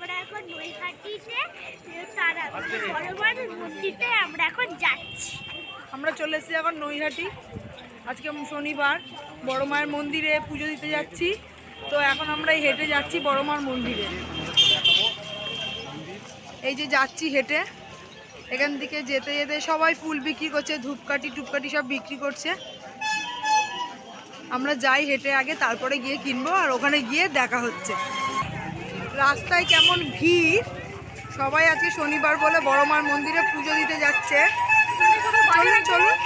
আমরা এখন তারা আমরা এখন যাচ্ছি। আমরা চলে এসেছি এখন নৈহাটি। আজকে শনিবার, বড় মায়ের মন্দিরে পুজো দিতে যাচ্ছি। তো এখন আমরা হেঁটে যাচ্ছি বড় মার মন্দিরে। এই যে যাচ্ছি হেঁটে, এখান থেকে যেতে যেতে সবাই ফুল বিক্রি করছে, ধূপকাঠি টুপকাঠি সব বিক্রি করছে। আমরা যাই হেঁটে আগে, তারপরে গিয়ে কিনবো, আর ওখানে গিয়ে দেখা হচ্ছে। রাস্তায় কেমন ভিড়? সবাই আজকে শনিবার বলে বড় মার মন্দিরে পুজো দিতে যাচ্ছে। চলুন চলুন।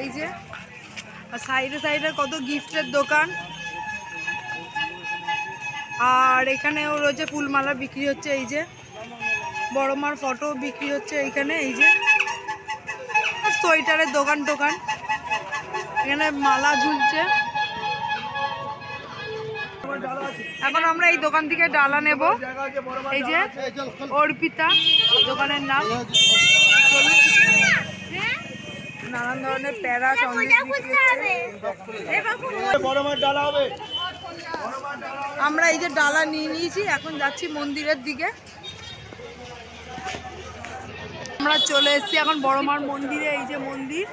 এই যে, আর সাইডে সাইডে কত গিফটের দোকান। আর এখানেও রয়েছে ফুলমালা বিক্রি হচ্ছে, এই যে। বড় মার ফটো বিক্রি হচ্ছে এইখানে, এই যে। সোয়েটারের দোকান টোকান এখানে মালা ঝুলছে। এখন আমরা এই দোকান থেকে ডালা নেব। এই যে অর্পিতা দোকানের নাম। নানান ধরনের প্যারা আমরা এই যে ডালা নিয়ে নিয়েছি এখন যাচ্ছি মন্দিরের দিকে। আমরা চলে এসেছি এখন বড় মার মন্দিরে এই যে মন্দির।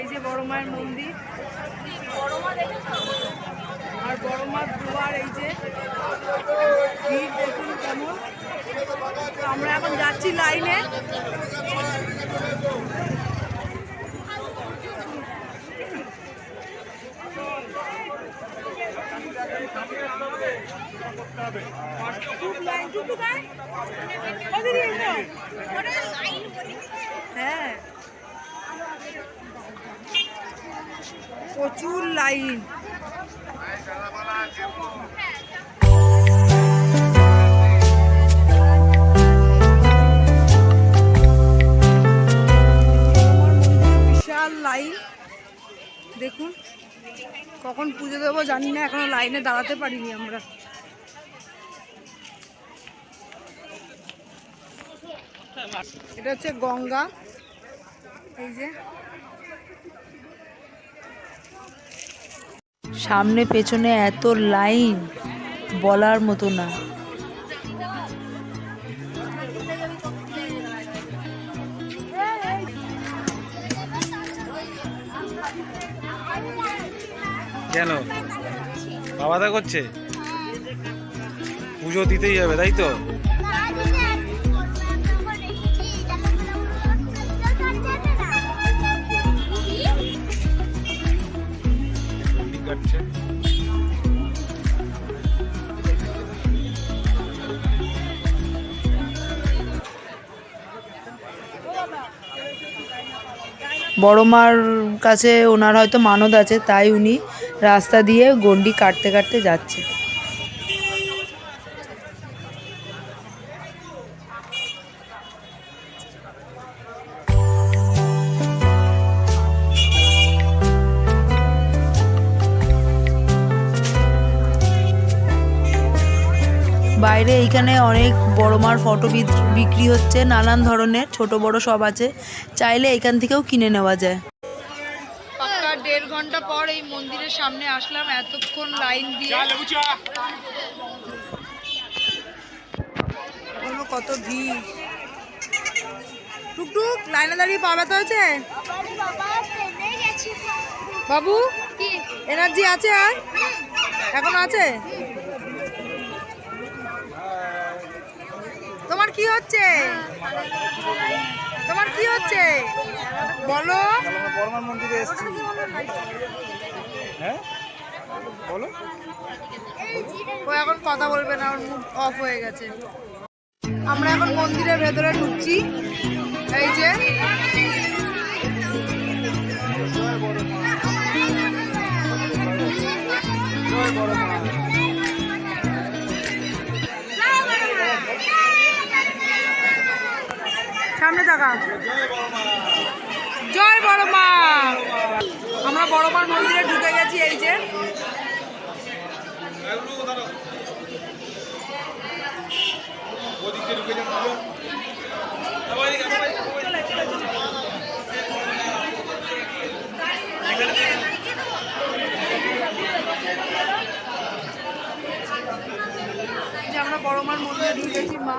এই যে বড় মায়ের মন্দির। আর বড় মার দুয়ার এই যে ভিড় দেখুন কেমন। আমরা এখন যাচ্ছি লাইনে। হ্যাঁ। প্রচুর লাইন। লাইন। দেখুন, কখন পুজো দেবো জানি না, এখনও লাইনে দাঁড়াতে পারিনি আমরা। এটা হচ্ছে গঙ্গা। এই যে সামনে, পেছনে এত লাইন বলার মতো না। কেন? বাবা দা করছে? পুজো দিতেই হবে, তাই তো? কাটছে বড় মার কাছে ওনার হয়তো মানদ আছে, তাই উনি রাস্তা দিয়ে গন্ডি কাটতে কাটতে যাচ্ছে। বাইরে এইখানে অনেক বড় মার ফটো বিক্রি হচ্ছে নানান ধরনের ছোট বড় সব আছে। চাইলে এখান থেকেও কিনে নেওয়া যায়। পাক্কা দেড় ঘণ্টা পর এই মন্দিরের সামনে আসলাম এতক্ষণ লাইন দিয়ে। কত ভিড়। টুকটুক লাইনে দাঁড়িয়ে পা ব্যথা হয়েছে? বাবু এনার্জি আছে আর? এখন আছে? তোমার কি হচ্ছে? তোমার কি হচ্ছে? বলো। বর্মান মন্দিরে এসেছি হ্যাঁ? বলো। ও এখন কথা বলবে না মুড অফ হয়ে গেছে। আমরা এখন মন্দিরের ভেতরে ঢুকছি। সামনে দেখা জয় বড় মা। আমরা বড় মার মন্দিরে ঢুকে গেছি, এই যে। আমরা বড় মার মন্দিরে ঢুকেছি মা।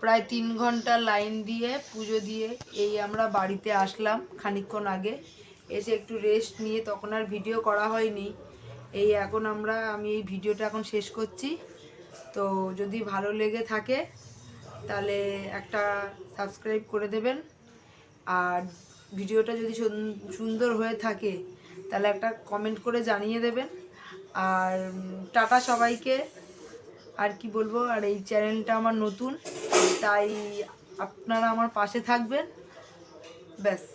প্রায় তিন ঘণ্টা লাইন দিয়ে পুজো দিয়ে এই আমরা বাড়িতে আসলাম খানিকক্ষণ আগে। এসে একটু রেস্ট নিয়ে তখন আর ভিডিও করা হয়নি। এই এখন আমরা, আমি এই ভিডিওটা এখন শেষ করছি। তো যদি ভালো লেগে থাকে, তাহলে একটা সাবস্ক্রাইব করে দেবেন। আর ভিডিওটা যদি সুন- সুন্দর হয়ে থাকে, তাহলে একটা কমেন্ট করে জানিয়ে দেবেন। আর টাটা সবাইকে। আর কি বলব, আর এই চ্যানেলটা আমার নতুন। তাই আপনারা আমার পাশে থাকবেন। ব্যাস।